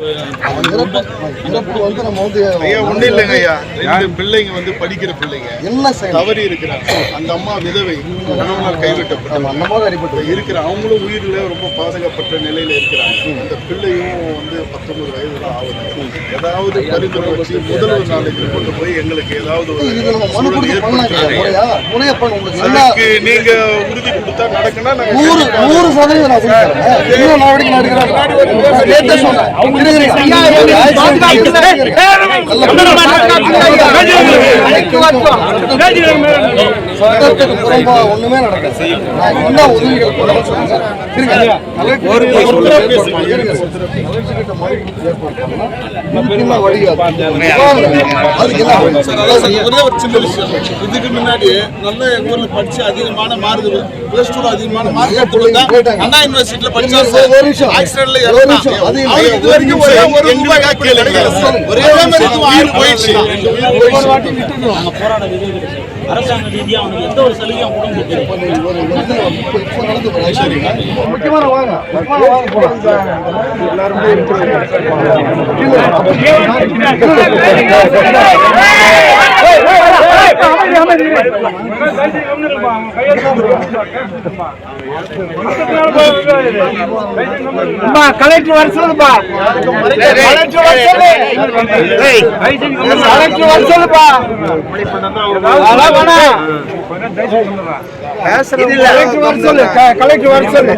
இறப்பு வந்து நம்ம வந்து ஐயா ஒண்ணும் இல்லைங்க ஐயா. ரெண்டு பிள்ளைங்க வந்து படிக்கிற பிள்ளைங்க. என்ன தவறி இருக்கிறாங்க. அந்த அம்மா விதவை கணவனால் கைவிட்டப்பட்ட அந்த மாதிரி அடிபட்டு இருக்கிற அவங்களும் உயிரில் ரொம்ப பாதுகாப்பற்ற நிலையில இருக்கிறாங்க. அந்த பிள்ளையும் பத்தொன்பது வயது ஆகுது ஏதாவது பரிந்துரை வச்சு முதல்வர் நாளைக்கு கொண்டு போய் எங்களுக்கு ஏதாவது நீங்க உறுதி கொடுத்தா நடக்குன்னா நூறு நூறு சதவீதம் நான் நடவடிக்கை. சட்டத்துக்கு ஒண்ணுமே நடக்காது என்ன உதவிகள் பண்ணணும்னு சொல்லுங்க இருங்க. ஒரு ஒரு தடவை பேசுங்க. இருங்க. கலெக்டர்கிட்ட மனு கொடுத்து ஏற்பாடு பண்ணா, இதுக்குள்ள வழி அது. அதுக்கு என்ன வழி? ஒரே ஒரு சின்ன விஷயம் இதுக்கு முன்னாடி நல்ல எங்க ஊர்ல படிச்சு அதிகமான மார்க் பிளஸ் டூல அதிகமான மார்க் போயிட்டாங்க. அண்ணா யூனிவர்சிட்டியில ஒரு. ஆக்சிடென்ட்ல. அது இல்லை. இது வரைக்கும் ஒரே ஒரு ரூபாய் கேளுங்க. ஒரே ஆயிரம் போயிடுச்சு. அரசாங்க ரீதியாக அவனுக்கு எந்த ஒரு சலுகையும் கொடுக்க முடியாது வாங்க போலாம் கலெக்டர் வர சொல்லுப்பா. கலெக்டர் வர சொல்லு. கலெக்டர் வர சொல்லுப்பா. கலெக்டர் வர சொல்லு. கலெக்டர் வர சொல்லு.